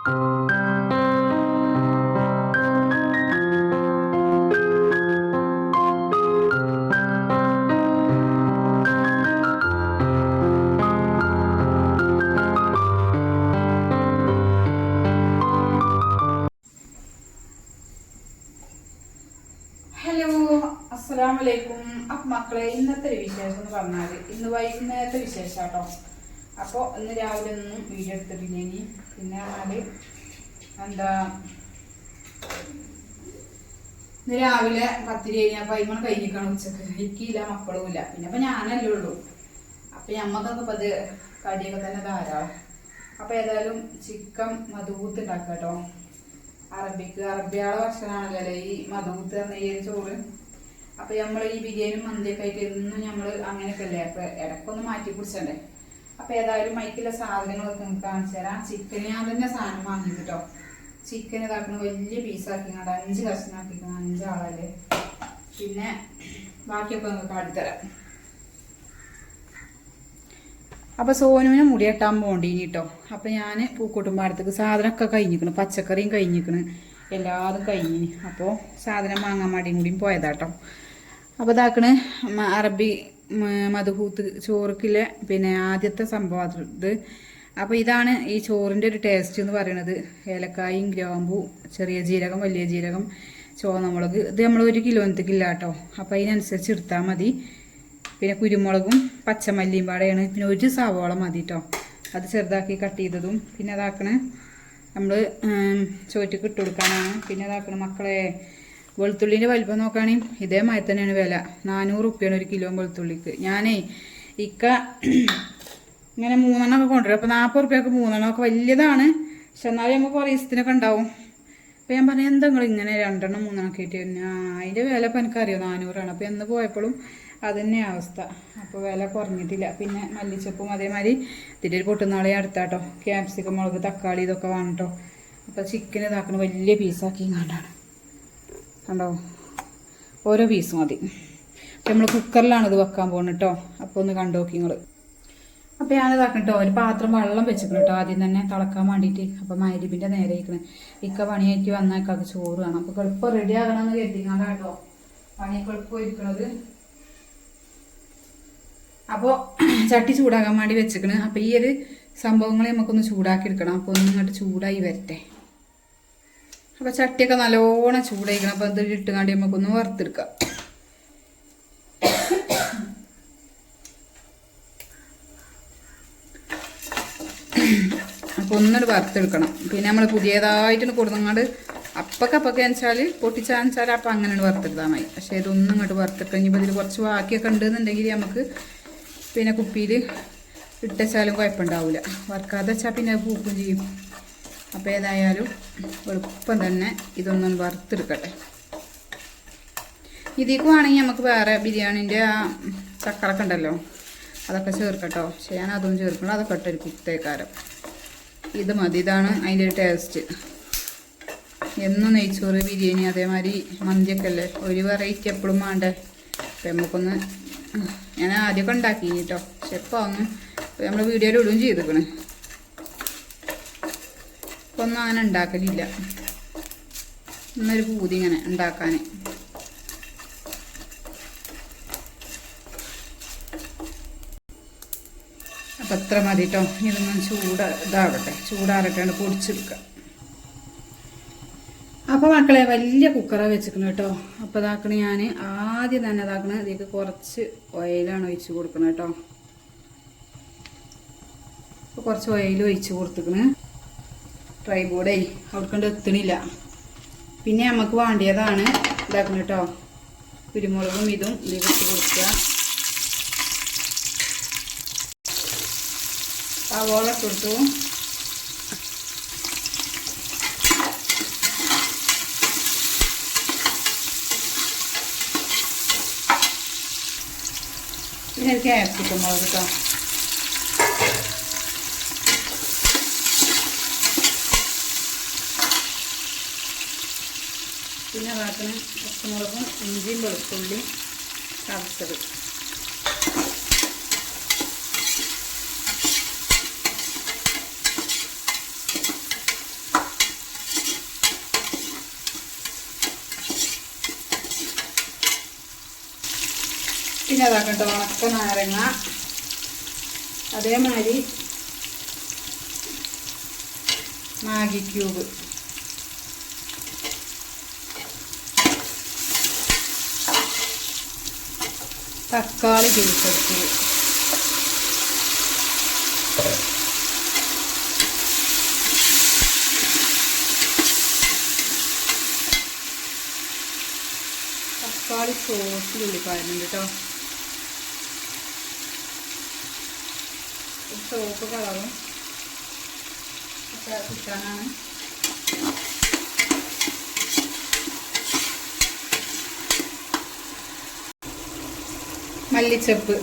Hello അസ്സലാം വലൈക്കും അപ്പൊ മക്കളെ ഇന്നത്തെ വിശേഷം എന്ന് പറഞ്ഞാൽ ഇന്ന് വൈകുന്നേരത്തെ വിശേഷം കേട്ടോ അപ്പോൾ ഇന്ന് രാവിലെ ഒന്നും വീഡിയോ എടുത്തിട്ടില്ല ഇനി. പിന്നെ പറഞ്ഞാൽ എന്താ? ഇന്ന് രാവിലെ പത്തിരി കഴിഞ്ഞപ്പോൾ അയിമണ് കഴിഞ്ഞിക്കണം ഉച്ചയ്ക്ക്. എനിക്കില്ല മക്കളും ഇല്ല. പിന്നെ അപ്പൊ ഞാനല്ലേ ഉള്ളൂ. അപ്പൊ ഞമ്മക്കൊക്കെ ഇപ്പൊ അത് കടിയൊക്കെ തന്നെ ധാരാളം. അപ്പൊ ഏതായാലും ചിക്കൻ മധുകൂത്ത് ഉണ്ടാക്കുക കേട്ടോ അറബിക്ക്. അറബിയാളെ ഭക്ഷണമാണല്ലോ ഈ മധുകൂത്ത് പറഞ്ഞ ഈ ചോറ്. അപ്പൊ നമ്മൾ ഈ ബിരിയാണി മന്തിയൊക്കെ ആയിട്ട് എന്നും നമ്മൾ അങ്ങനെയൊക്കെ അല്ലേ? അപ്പൊ ഇടയ്ക്കൊന്ന് മാറ്റി കുടിച്ചണ്ടേ? അപ്പൊ ഏതായാലും മൈക്കിലെ സാധനങ്ങളൊക്കെ നിങ്ങൾക്ക് കാണിച്ചു തരാം. ചിക്കൻ ഞാൻ തന്നെ സാധനം വാങ്ങി കേട്ടോ ചിക്കൻ ഇതാക്കണ വലിയ പീസാക്കിങ്ങാണ്ട് അഞ്ച് കഷ്ണാക്കിക്കണം അഞ്ചാളല്ലേ പിന്നെ ബാക്കിയൊക്കെ നിങ്ങൾക്ക് കാട്ടിത്തരാം അപ്പൊ സോനുവിനെ മുടി കെട്ടാൻ പോണ്ടീനി കേട്ടോ അപ്പൊ ഞാൻ പൂക്കൂട്ടുമ്പാടത്തേക്ക് സാധനമൊക്കെ കഴിഞ്ഞിക്കണ്. പച്ചക്കറിയും കഴിഞ്ഞിക്കണ്. എല്ലാതും കഴിഞ്ഞിന്. അപ്പോൾ സാധനം വാങ്ങാൻ മടിയും കൂടിയും പോയതാട്ടോ അപ്പോൾ ഇതാക്കണ് അറബി മധുഹൂത്ത് ചോറുക്കിലെ പിന്നെ ആദ്യത്തെ സംഭവം ഇത് അപ്പോൾ ഇതാണ് ഈ ചോറിന്റെ ഒരു ടേസ്റ്റ് എന്ന് പറയുന്നത് ഏലക്കായും ഗ്രാമ്പു ചെറിയ ജീരകം വലിയ ജീരകം ചുവന്നമുളക്. ഇത് നമ്മൾ ഒരു കിലോനത്തേക്കില്ല കേട്ടോ. അപ്പോൾ അതിനനുസരിച്ച് എടുത്താൽ മതി. പിന്നെ കുരുമുളകും പച്ചമല്ലിയും പാടെയാണ്. പിന്നെ ഒരു സവോള മതി കേട്ടോ അത് ചെറുതാക്കി കട്ട് ചെയ്തതും. പിന്നെ അതാക്കണ നമ്മൾ ചോറ്റക്ക് ഇട്ട് കൊടുക്കാനാണ്. പിന്നെ അതാക്കണ മക്കളെ വെളുത്തുള്ളിന്റെ വലിപ്പം നോക്കുകയാണെങ്കിൽ ഇതേമാതിരി തന്നെയാണ് വില. നാനൂറ് റുപ്യാണ് ഒരു കിലോ വെളുത്തുള്ളിക്ക്. ഞാനേ ഇക്ക ഇങ്ങനെ മൂന്നെണ്ണമൊക്കെ കൊണ്ടുവരും. അപ്പോൾ നാൽപ്പത് റുപ്യൊക്കെ മൂന്നെണ്ണമൊക്കെ വലിയതാണ്. പക്ഷെ എന്നാലും നമുക്ക് കുറേ ദിവസത്തിനൊക്കെ ഉണ്ടാവും. അപ്പോൾ ഞാൻ പറഞ്ഞു എന്താ നിങ്ങൾ ഇങ്ങനെ രണ്ടെണ്ണം മൂന്നെണ്ണമൊക്കെ ആയിട്ട് തന്നെ അതിന്റെ വില ഇപ്പം എനിക്കറിയാം? നാനൂറാണ്. അപ്പോൾ എന്ന് പോയപ്പോഴും അത് തന്നെയാണ് അവസ്ഥ. അപ്പോൾ വില കുറഞ്ഞിട്ടില്ല. പിന്നെ മല്ലിച്ചപ്പും അതേമാതിരി ഇതിന്റെ ഒരു പൊട്ടുന്നാളെ അടുത്താട്ടോ. ക്യാപ്സിക്കം മുളക് തക്കാളി ഇതൊക്കെ വേണം അപ്പോൾ ചിക്കൻ ഇതാക്കണ വലിയ പീസാക്കി കണ്ടാണ് കണ്ടോ? ഓരോ പീസ് മതി. അപ്പം നമ്മൾ കുക്കറിലാണ് ഇത് വെക്കാൻ പോകുന്നത് കേട്ടോ അപ്പോൾ ഒന്ന് കണ്ടു നോക്കി നിങ്ങൾ അപ്പോൾ ഞാനിതാക്കണം കേട്ടോ ഒരു പാത്രം വെള്ളം വെച്ചിട്ടു കേട്ടോ ആദ്യം തന്നെ തിളക്കാൻ വേണ്ടിയിട്ട് അപ്പം മൈരിപ്പിന്റെ നേരെ ഇരിക്കണം. ഇക്ക പണിയായിട്ട് വന്നാൽ വന്നേക്കാക്ക് ചോറ് വേണം. അപ്പോൾ എളുപ്പം റെഡി ആകണമെന്ന് കരുതിങ്ങാണ്ട കേട്ടോ പണിയൊക്കെ കുഴപ്പമായിരിക്കണത് അപ്പോൾ ചട്ടി ചൂടാകാൻ വേണ്ടി വെച്ചിക്കണ് അപ്പോൾ ഈ ഒരു സംഭവങ്ങളെ നമുക്കൊന്ന് ചൂടാക്കി എടുക്കണം. അപ്പോൾ ഒന്ന് ഇങ്ങോട്ട് ചൂടായി വരട്ടെ. അപ്പോൾ ചട്ടിയൊക്കെ നല്ലോണം ചൂടായിരിക്കണം അപ്പോൾ ഇത് ഇട്ടുകാണ്ടി നമുക്കൊന്ന് വറുത്തെടുക്കാം. അപ്പോൾ ഒന്നിട്ട് വറുത്തെടുക്കണം. പിന്നെ നമ്മൾ പുതിയതായിട്ട് അപ്പൊക്കെ അപ്പൊക്കെ വെച്ചാൽ പൊട്ടിച്ചാൽ അപ്പം അങ്ങനെ വറുത്തെടുത്താൽ മതി. പക്ഷേ ഇതൊന്നും ഇങ്ങോട്ട് വറുത്തെടുക്കാം. ഇനിയിപ്പോൾ ഇതിൽ കുറച്ച് ബാക്കിയൊക്കെ ഉണ്ടെന്നുണ്ടെങ്കിൽ നമുക്ക് പിന്നെ കുപ്പിയിൽ ഇട്ടച്ചാലും കുഴപ്പമുണ്ടാവില്ല വറുക്കാതെ വെച്ചാൽ പിന്നെ പൂക്കും ചെയ്യും. അപ്പോൾ ഏതായാലും എളുപ്പം തന്നെ ഇതൊന്നും വറുത്തെടുക്കട്ടെ. ഇതിലേക്ക് വേണമെങ്കിൽ നമുക്ക് വേറെ ബിരിയാണിന്റെ ആ ചക്കറൊക്കെ ഉണ്ടല്ലോ അതൊക്കെ ചേർക്കട്ടോ. പക്ഷേ ഞാൻ അതും ചേർക്കണം അതൊക്കെ ഇട്ടൊരു കുത്തേക്കാരം. ഇത് മതി. ഇതാണ് അതിന്റെ ഒരു ടേസ്റ്റ് എന്നും നെയ്ച്ചോറ് ബിരിയാണി അതേമാതിരി മന്തിയൊക്കെ അല്ലേ? ഒരു വെറൈറ്റി എപ്പോഴും വേണ്ടേ? അപ്പം നമുക്കൊന്ന് ഞാൻ ആദ്യമൊക്കെ ഉണ്ടാക്കി കേട്ടോ പക്ഷെ ഇപ്പോൾ ഒന്ന് നമ്മൾ വീഡിയോയിൽ ഇടുകയും ചെയ്തിക്കണ് ഇപ്പം ഒന്നും അങ്ങനെ ഉണ്ടാക്കലില്ല. ഇന്നൊരു പൂതി ഇങ്ങനെ ഉണ്ടാക്കാൻ അപ്പം അത്ര മതി കേട്ടോ ഇതൊന്നും ചൂട് ഇതാവട്ടെ ചൂടാറട്ടാണ് പൊടിച്ചെടുക്കുക അപ്പോൾ മക്കളെ വലിയ കുക്കറാണ് വെച്ചിരിക്കണം കേട്ടോ അപ്പോൾ ഇതാക്കണ ഞാൻ ആദ്യം തന്നെ ഇതാക്കണ. ഇതിലേക്ക് കുറച്ച് ഓയിലാണ് ഒഴിച്ച് കൊടുക്കണം കേട്ടോ അപ്പോൾ കുറച്ച് ഓയിൽ ഒഴിച്ച് കൊടുത്തിക്കണ്. ട്രൈ ബോർഡേ അവർക്കൊണ്ട് എത്തണില്ല. പിന്നെ നമുക്ക് വേണ്ടിയതാണ് ഇതാക്കണം കേട്ടോ കുരുമുളകും ഇതും വെച്ച് കൊടുക്കുക. സവോള കൊടുത്തു പിന്നെ ക്യാപ്സിക്കം മുളക് കേട്ടോ പാകത്തിന് പച്ചമുളകും ഇഞ്ചിയും വെളുത്തുള്ളിയും ചതച്ചത്. പിന്നെ അതാക്കട്ടെ ഉണക്ക നാരങ്ങ. അതേമാതിരി മാഗി ക്യൂബ്. തക്കാളി ജ്യൂസെടുത്ത് തക്കാളി സോസിൽ ഉള്ളിപ്പാരുന്നുണ്ട് കേട്ടോ. സോപ്പ് കളറും ഒക്കെ കിട്ടാനാണ് മല്ലിച്ചപ്പ്.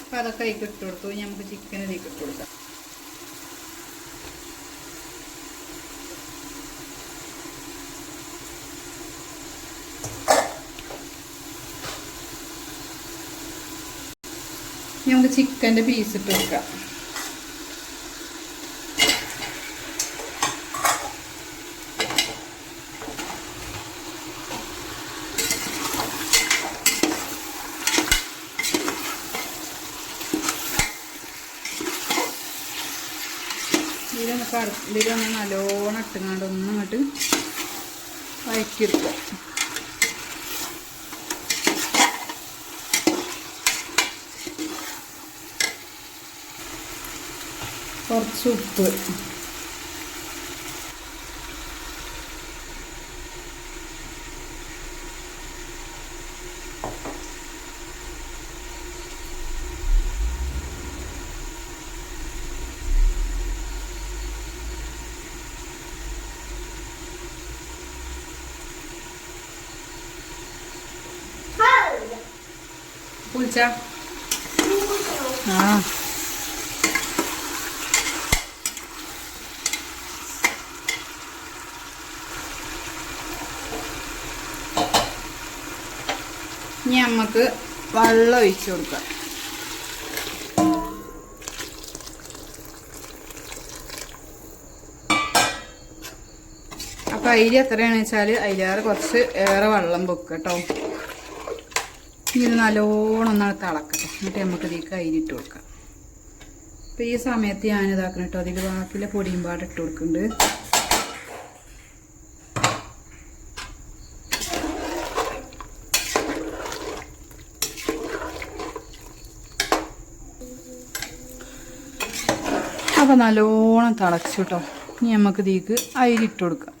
അപ്പം അതൊക്കെ അതിൽ ഇട്ട് കൊടുത്തു. നമുക്ക് ചിക്കൻ അതിക്ക് ഇട്ട് കൊടുക്കാം. നമുക്ക് ചിക്കന്റെ പീസ് ഇട്ട് കൊടുക്കാം. ഇതിലൊന്ന് നല്ലോണം ഇട്ടുങ്ങാണ്ട് ഒന്നും അങ്ങോട്ട് വഴക്കിയെടുക്കുക കുറച്ച് ഉപ്പ്. പുളിച്ച ആ. ഇനി നമുക്ക് വെള്ളം ഒഴിച്ചു കൊടുക്കാം. അപ്പൊ അരി എത്രയാണെന്ന് വെച്ചാൽ അതിലേറെ കുറച്ച് ഏറെ വെള്ളം വെക്കുക കേട്ടോ. ഇനി ഇത് നല്ലോണം ഒന്നാണ് തിളക്കട്ടെ. എന്നിട്ട് നമുക്ക് ഇതിലേക്ക് അരി കൊടുക്കാം. അപ്പം ഈ സമയത്ത് ഞാൻ ഇതാക്കണം കേട്ടോ അതിൽ ബാക്കിയുള്ള പൊടിയും പാട് ഇട്ട് കൊടുക്കുന്നുണ്ട് അപ്പം നല്ലോണം തിളച്ചു കേട്ടോ ഇനി നമുക്ക് ഇതിലേക്ക് അരി ഇട്ട് കൊടുക്കാം.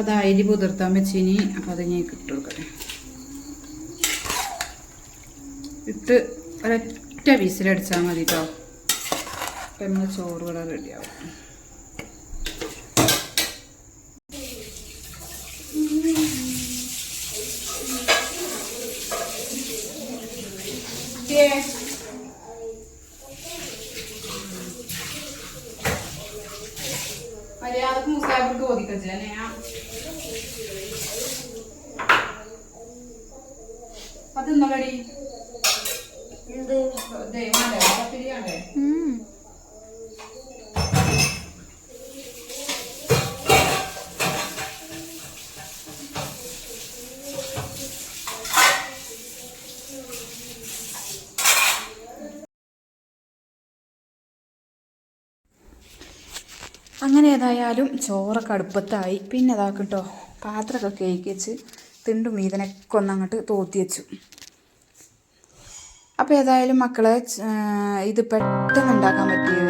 അപ്പോൾ അത് അരി പുതിർത്താൻ വെച്ചിനി അപ്പോൾ അത് ഞാൻ ഇട്ട് കൊടുക്കട്ടെ. ഇട്ട് ഒരൊറ്റ വിസിലടിച്ചാൽ മതി കേട്ടോ അപ്പം നമ്മൾ ചോറ് ഇവിടെ റെഡിയാവും പത്തിരിയാണ്ടേ അങ്ങനെ ഏതായാലും ചോറൊക്കെ അടുപ്പത്തായി. പിന്നെ അതാക്കിട്ടോ പാത്രമൊക്കെ കേക്ക് വെച്ച് തിണ്ടും മീതനൊക്കെ ഒന്നങ്ങോട്ട് തോത്തി വെച്ചു അപ്പോൾ ഏതായാലും മക്കളെ ഇത് പെട്ടെന്ന് ഉണ്ടാക്കാൻ പറ്റിയ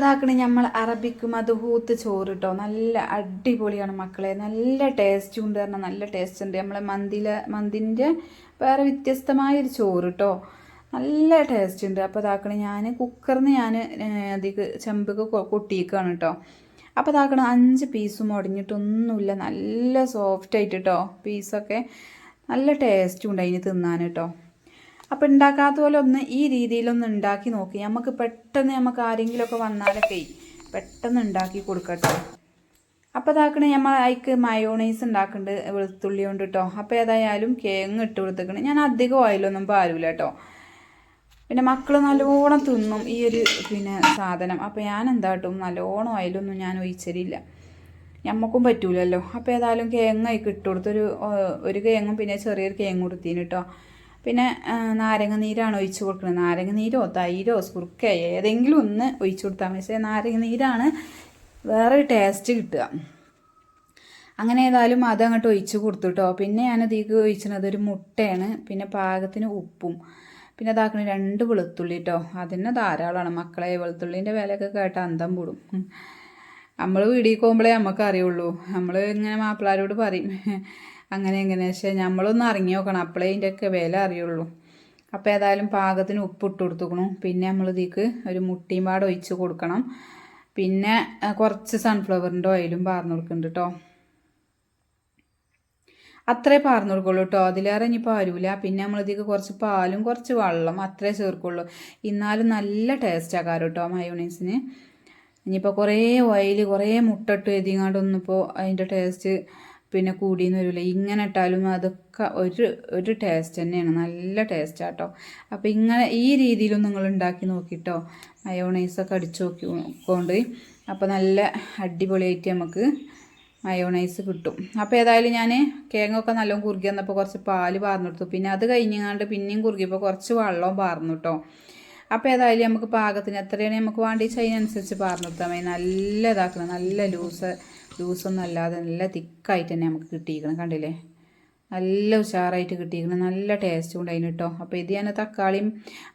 അപ്പോൾ ഇതാക്കണേ നമ്മൾ അറബിക്ക് മധുഹൂത്ത് ചോറ് കേട്ടോ നല്ല അടിപൊളിയാണ് മക്കളെ. നല്ല ടേസ്റ്റും ഉണ്ട് പറഞ്ഞാൽ നല്ല ടേസ്റ്റ് ഉണ്ട്. നമ്മളെ മന്തിയിലെ മന്തിന്റെ വേറെ വ്യത്യസ്തമായൊരു ചോറ് കേട്ടോ നല്ല ടേസ്റ്റ് ഉണ്ട്. അപ്പോൾ ഇതാക്കണേ ഞാൻ കുക്കറിന് ഞാൻ അതിക്ക് ചെമ്പക്ക് കൊട്ടിയിക്കാണ് കേട്ടോ അപ്പോൾ ഇതാക്കണം അഞ്ച് പീസും ഉടഞ്ഞിട്ടൊന്നുമില്ല നല്ല സോഫ്റ്റ് ആയിട്ട് കേട്ടോ പീസൊക്കെ നല്ല ടേസ്റ്റും ഉണ്ട് അതിന് തിന്നാൻ കേട്ടോ അപ്പോൾ ഉണ്ടാക്കാത്ത പോലെ ഒന്ന് ഈ രീതിയിലൊന്ന് ഉണ്ടാക്കി നോക്കി. നമുക്ക് പെട്ടെന്ന് നമുക്ക് ആരെങ്കിലുമൊക്കെ വന്നാലൊക്കെ പെട്ടെന്ന് ഉണ്ടാക്കി കൊടുക്കട്ടോ. അപ്പോൾ ഇതാക്കണ നമ്മൾ അതിക്ക് മയോണൈസ് ഉണ്ടാക്കുന്നുണ്ട് വെളുത്തുള്ളി കൊണ്ട് കേട്ടോ അപ്പോൾ ഏതായാലും കേങ്ങ് ഇട്ട് കൊടുത്തേക്കണേ. ഞാൻ അധികം ഓയിലൊന്നും പാരൂല കേട്ടോ പിന്നെ മക്കൾ നല്ലോണം തിന്നും ഈ ഒരു പിന്നെ സാധനം. അപ്പോൾ ഞാൻ എന്താ നല്ലോണം ഓയിലൊന്നും ഞാൻ ഒഴിച്ചരില്ല ഞമ്മക്കും പറ്റൂലല്ലോ. അപ്പോൾ ഏതായാലും കേങ്ങായി ഇട്ട് കൊടുത്തൊരു ഒരു കേങ്ങും പിന്നെ ചെറിയൊരു കേങ്ങ് കൊടുത്തിന് കേട്ടോ പിന്നെ നാരങ്ങ നീരാണ് ഒഴിച്ച് കൊടുക്കുന്നത്. നാരങ്ങ നീരോ തൈരോ സുർക്കയോ ഏതെങ്കിലും ഒന്ന് ഒഴിച്ച് കൊടുത്താൽ മതി. പക്ഷേ നാരങ്ങ നീരാണ് വേറെ ടേസ്റ്റ് കിട്ടുക. അങ്ങനെ ഏതായാലും അത് അങ്ങോട്ട് ഒഴിച്ച് കൊടുത്തു കേട്ടോ പിന്നെ ഞാൻ ഇതിലേക്ക് ഒഴിച്ചത് ഒരു മുട്ടയാണ്. പിന്നെ പാകത്തിന് ഉപ്പും. പിന്നെ അതാക്കണ രണ്ട് വെളുത്തുള്ളി കേട്ടോ അതിന് ധാരാളമാണ്. മക്കളെ വെളുത്തുള്ളീന്റെ വിലയൊക്കെ കേട്ട അന്തം കൂടും. നമ്മൾ വീടിൽ പോകുമ്പോഴേ നമുക്ക് അറിയുള്ളൂ നമ്മൾ ഇങ്ങനെ മാപ്പിളാരോട് പറയും. അങ്ങനെ എങ്ങനെ പക്ഷേ നമ്മളൊന്ന് ഇറങ്ങി നോക്കണം. അപ്പോഴേ ഇതിന്റെയൊക്കെ വില അറിയുള്ളൂ. അപ്പോൾ ഏതായാലും പാകത്തിന് ഉപ്പ് ഇട്ട് കൊടുത്തുക്കണു. പിന്നെ നമ്മൾ ഇതിക്ക് ഒരു മുട്ടിയും പാട് ഒഴിച്ച് കൊടുക്കണം. പിന്നെ കുറച്ച് സൺഫ്ലവറിന്റെ ഓയിലും പാർന്നു കൊടുക്കുന്നുണ്ട് കേട്ടോ അത്രേ പാർന്നു കൊടുക്കുള്ളൂ കേട്ടോ അതിലേറെ ഇനി പാരൂല പിന്നെ നമ്മളിതിക്ക് കുറച്ച് പാലും കുറച്ച് വെള്ളം അത്രേ ചേർക്കുള്ളൂ. എന്നാലും നല്ല ടേസ്റ്റ് ആക്കാറ് കേട്ടോ മയോണൈസിന്. ഇനിയിപ്പോൾ കുറേ ഓയിൽ കുറേ മുട്ടിട്ട് ഇട്ട് എഴുതിങ്ങാണ്ടൊന്നിപ്പോൾ അതിന്റെ ടേസ്റ്റ് പിന്നെ കൂടിയെന്ന് വരില്ല ഇങ്ങനെ ഇട്ടാലും അതൊക്കെ ഒരു ഒരു ടേസ്റ്റ് തന്നെയാണ്. നല്ല ടേസ്റ്റ് ആട്ടോ. അപ്പോൾ ഇങ്ങനെ ഈ രീതിയിലും നിങ്ങൾ ഉണ്ടാക്കി നോക്കിട്ടോ. മയോണൈസൊക്കെ അടിച്ചു നോക്കി കൊണ്ട്. അപ്പോൾ നല്ല അടിപൊളിയായിട്ട് നമുക്ക് മയോണൈസ് കിട്ടും. അപ്പോൾ ഏതായാലും ഞാൻ കേങ്ങൊക്കെ നല്ലോണം കുറുകി വന്നപ്പോൾ കുറച്ച് പാൽ പാർന്നെടുത്തു. പിന്നെ അത് കഴിഞ്ഞങ്ങാണ്ട് പിന്നെയും കുറുകിയപ്പോൾ കുറച്ച് വെള്ളവും പാർന്നു കേട്ടോ അപ്പോൾ ഏതായാലും നമുക്ക് പാകത്തിന് എത്രയാണ് നമുക്ക് വേണ്ടി അതിനനുസരിച്ച് പാർന്നെടുത്താൽ മതി. നല്ല ഇതാക്കണം. നല്ല ലൂസ് ലൂസൊന്നും അല്ലാതെ നല്ല തിക്കായിട്ട് തന്നെ നമുക്ക് കിട്ടിയിരിക്കണം കണ്ടില്ലേ? നല്ല ഉഷാറായിട്ട് കിട്ടിയിരിക്കണം നല്ല ടേസ്റ്റും അതിന് കേട്ടോ അപ്പോൾ ഇത് ഞാൻ തക്കാളിയും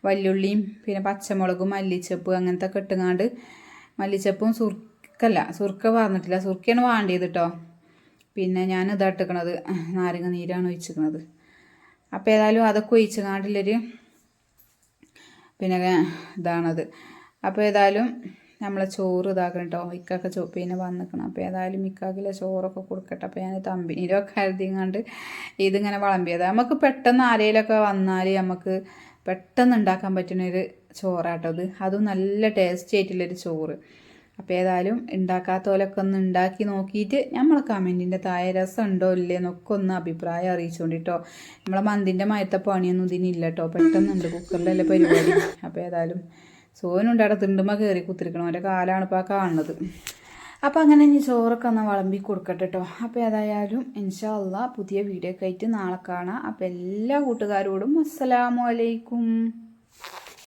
വല്യുള്ളിയും പിന്നെ പച്ചമുളകും മല്ലിച്ചപ്പ് അങ്ങനത്തെ ഒക്കെ ഇട്ടുങ്ങാണ്ട് മല്ലിച്ചപ്പും സുർക്കല്ല സുർക്ക വാർന്നിട്ടില്ല സുർക്കയാണ് വേണ്ടിയത് കേട്ടോ പിന്നെ ഞാൻ ഇതാ ഇട്ടിക്കണത് നാരങ്ങ നീരാണ് ഒഴിച്ചിരിക്കണത്. അപ്പോൾ ഏതായാലും അതൊക്കെ ഒഴിച്ചങ്ങാണ്ടില്ലൊരു പിന്നെ ഇതാണത്. അപ്പോൾ ഏതായാലും നമ്മളെ ചോറ് ഇതാക്കണം കേട്ടോ ഇക്കൊക്കെ ചോ പിന്നെ വന്നിക്കണം. അപ്പോൾ ഏതായാലും ഇക്കാക്കിലെ ചോറൊക്കെ കൊടുക്കട്ടെ. അപ്പോൾ ഞാൻ തമ്പിനീരൊക്കെ കരുതിങ്ങാണ്ട് ഇതിങ്ങനെ വിളമ്പിയത്. നമുക്ക് പെട്ടെന്ന് ആരേലൊക്കെ വന്നാൽ നമുക്ക് പെട്ടെന്ന് ഉണ്ടാക്കാൻ പറ്റുന്നൊരു ചോറാട്ടോ അത് അതും നല്ല ടേസ്റ്റ് ആയിട്ടുള്ളൊരു ചോറ്. അപ്പോൾ ഏതായാലും ഉണ്ടാക്കാത്ത പോലൊക്കെ ഒന്ന് ഉണ്ടാക്കി നോക്കിയിട്ട് നമ്മളെ കമന്റിന്റെ താഴെ രസം ഉണ്ടോ ഇല്ലേ എന്നൊക്കെ ഒന്ന് അഭിപ്രായം അറിയിച്ചുകൊണ്ടിട്ടോ നമ്മളെ മന്തിന്റെ മയത്തെ പണിയൊന്നും ഇതിനില്ല കേട്ടോ പെട്ടെന്നുണ്ട് കുക്കറിലല്ലേ പരിപാടി. അപ്പോൾ ഏതായാലും സോനുണ്ട് അവിടെ തിണ്ടുമ കയറി കുത്തിരിക്കണം. അവന്റെ കാലാണ് ഇപ്പോൾ കാണുന്നത്. അപ്പോൾ അങ്ങനെ ഇനി ചോറൊക്കെ ഒന്ന് വിളമ്പി കൊടുക്കട്ടെ കേട്ടോ അപ്പോൾ ഏതായാലും ഇൻഷാ അള്ളാ പുതിയ വീഡിയോ ഒക്കെ ആയിട്ട് നാളെ കാണാം. അപ്പോൾ എല്ലാ കൂട്ടുകാരോടും അസ്സലാമു അലൈക്കും.